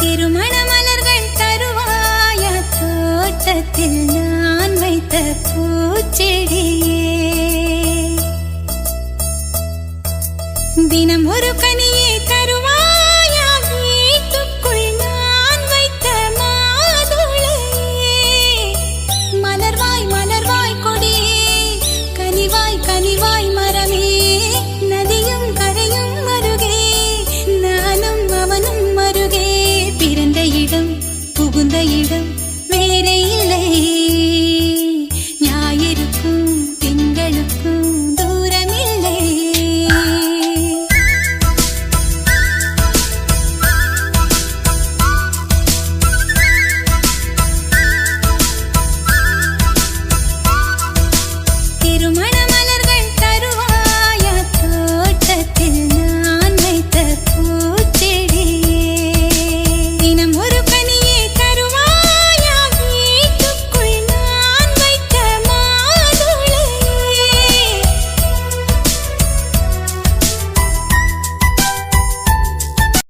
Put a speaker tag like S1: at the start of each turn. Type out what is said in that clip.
S1: திருமண மலர்கள் தருவாய தோட்டத்தில் நான் வைத்த பூச்செடியே. தினம் ஒரு கனியை தருவாயா இடம் புகுந்த இடம் வேறு இல்லை.